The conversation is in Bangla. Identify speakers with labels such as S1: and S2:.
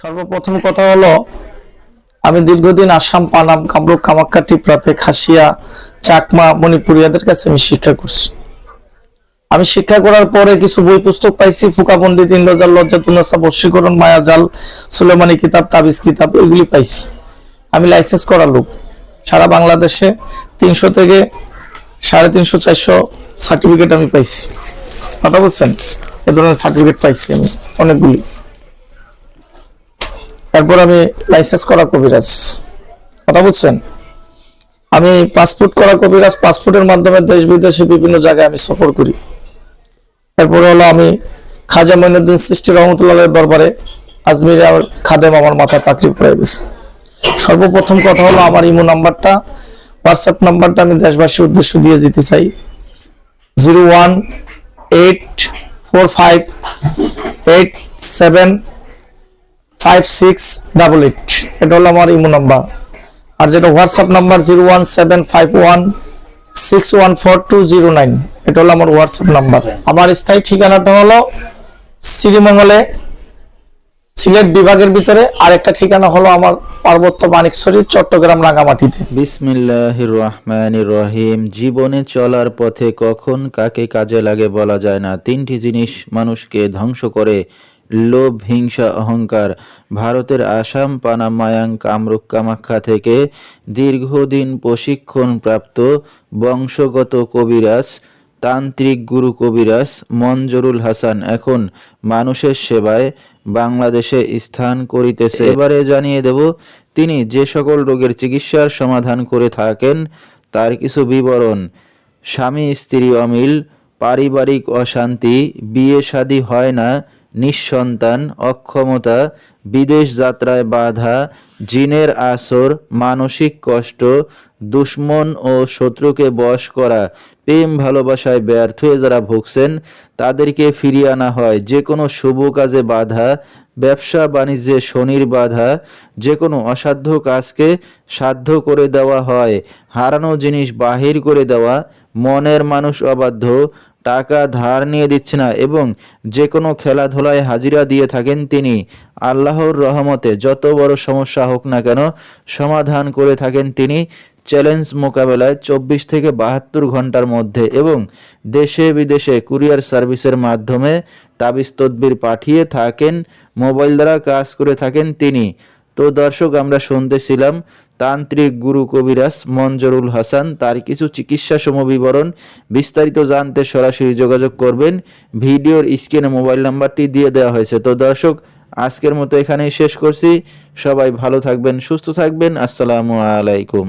S1: সর্বপ্রথম কথা হলো, আমি দীর্ঘদিন আসাম, পানাম, কামরূপ কামাখ্যা টিপরাতে খাসিয়া, চাকমা, মণিপুরিয়াদের কাছে আমি শিক্ষা করছি। আমি শিক্ষা করার পরে কিছু বই পুস্তক পাইছি, ফুকা পণ্ডিত ইন্দ্রজাল লজ্জাতুন্নসা বর্ষীকরণ, মায়াজাল, সুলেমানি কিতাব, তাবিজ কিতাব, এগুলি পাইছি। আমি লাইসেন্স করা লোক। সারা বাংলাদেশে তিনশো থেকে সাড়ে তিনশো, চারশো সার্টিফিকেট আমি পাইছি। কথা বলছেন? এ ধরনের সার্টিফিকেট পাইছি আমি, অনেকগুলি। তারপর আমি লাইসেন্স করা কবিরাজ। কথা বুঝছেন? আমি পাসপোর্ট করা কবিরাজ পাসপোর্টের মাধ্যমে দেশ বিদেশে বিভিন্ন জায়গায় আমি সফর করি। এরপরে হলো আমি খাজা মঈনুদ্দিন সৃষ্টি রহমতুল্লাহ দরবারে আজমিরে আমার খাদেম আমার মাথায় পাকড়ি পড়ে গেছে সর্বপ্রথম কথা হলো আমার ইমো নাম্বারটা হোয়াটসঅ্যাপ নাম্বারটা আমি দেশবাসীর উদ্দেশ্য দিয়ে দিতে চাই। Zero one eight four five eight seven five six double eight এটা হলো আমার ইমো নাম্বার। আর যেটা WhatsApp number zero one seven five one six one four two zero nine এটা হলো আমার হোয়াটসঅ্যাপ নাম্বার। আমার স্থায়ী ঠিকানাটা হলো শ্রীমঙ্গলে, সিলেট বিভাগের ভিতরে। আরেকটা ঠিকানা হলো আমার পার্বত্য মানিকছড়ি চট্টগ্রাম রাঙামাটিতে।
S2: বিসমিল্লাহির রহমানির রহিম। জীবনে চলার পথে কখন কাকে কাজে লাগে বলা যায় না। তিনটি জিনিস মানুষকে ধ্বংস করে লোভ, হিংসা, অহংকার, ভারতের আসাম পানাম মায়াং কামরূপ, কামাখ্যা থেকে দীর্ঘদিন প্রশিক্ষণ প্রাপ্ত বংশগত কবিরাজ, তান্ত্রিক গুরু কবিরাজ মঞ্জুরুল হাসান এখন মানুষের সেবায় বাংলাদেশে স্থান করিতেছে। এবারে জানিয়ে দেব, তিনি যে সকল রোগের চিকিৎসার সমাধান করে থাকেন, তার কিছু বিবরণ। স্বামী, স্ত্রী অমিল, পারিবারিক অশান্তি, বিয়ে শাদী হয় না নিঃসন্তান, অক্ষমতা, বিদেশ যাত্রায় বাধা, জিনের আসর, মানসিক কষ্ট, দুশ্মন ও শত্রুকে বশ করা, প্রেম ভালোবাসায় ব্যর্থ হয়ে যারা ভুগছেন, তাদেরকে ফিরিয়ে আনা হয়। যে কোনো শুভ কাজে বাধা, ব্যবসা বাণিজ্যে শনির বাধা, যে কোনো অসাধ্য কাজকে সাধ্য করে দেওয়া হয়। হারানো জিনিস বাহির করে দেওয়া, মনের মানুষ অবাধ্য টাকা ধার নিয়ে দিচ্ছে না এবং যে কোনো খেলাধুলায় হাজিরা দিয়ে থাকেন তিনি। আল্লাহর রহমতে যত বড় সমস্যা হোক না কেন সমাধান করে থাকেন তিনি চ্যালেঞ্জ মোকাবেলায় চব্বিশ থেকে বাহাত্তর ঘণ্টার মধ্যে এবং দেশে বিদেশে কুরিয়ার সার্ভিসের মাধ্যমে তাবিজ পাঠিয়ে থাকেন, মোবাইল দ্বারা কাজ করে থাকেন তিনি। তো দর্শক, আমরা শুনতেছিলাম তান্ত্রিক গুরু কবিরাজ মঞ্জরুল হাসান তার কিছু চিকিৎসা সমবিবরণ বিস্তারিত জানতে সরাসরি যোগাযোগ করবেন। ভিডিওর স্ক্রিনে মোবাইল নাম্বারটি দিয়ে দেওয়া হয়েছে। তো দর্শক, আজকের মতো এখানেই শেষ করছি। সবাই ভালো থাকবেন, সুস্থ থাকবেন। আসসালামু আলাইকুম।